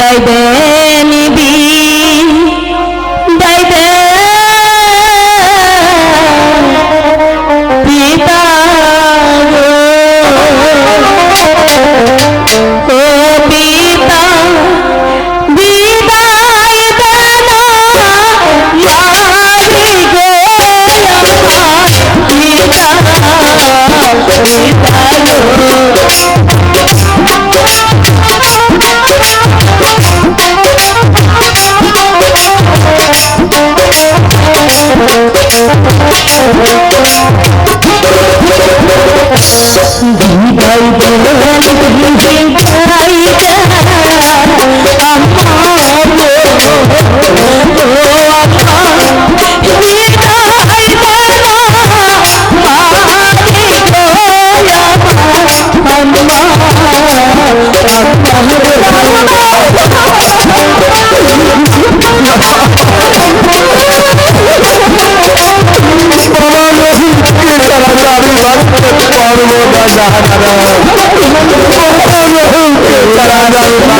by day. দেন বিদায় দেন পিতা গো। ও পিতা বিদায় দেন ইয়ারি গো আমার পিতা পিতা গো বিদায় দেন বিদায় দেন সর্বদা জানার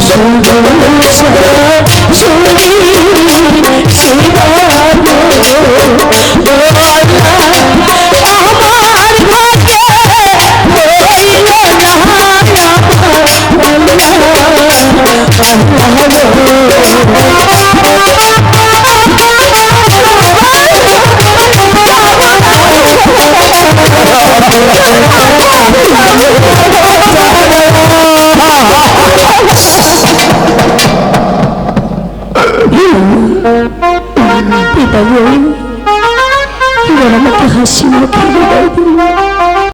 手中。পিতা গরিব আমার হাসি মুখে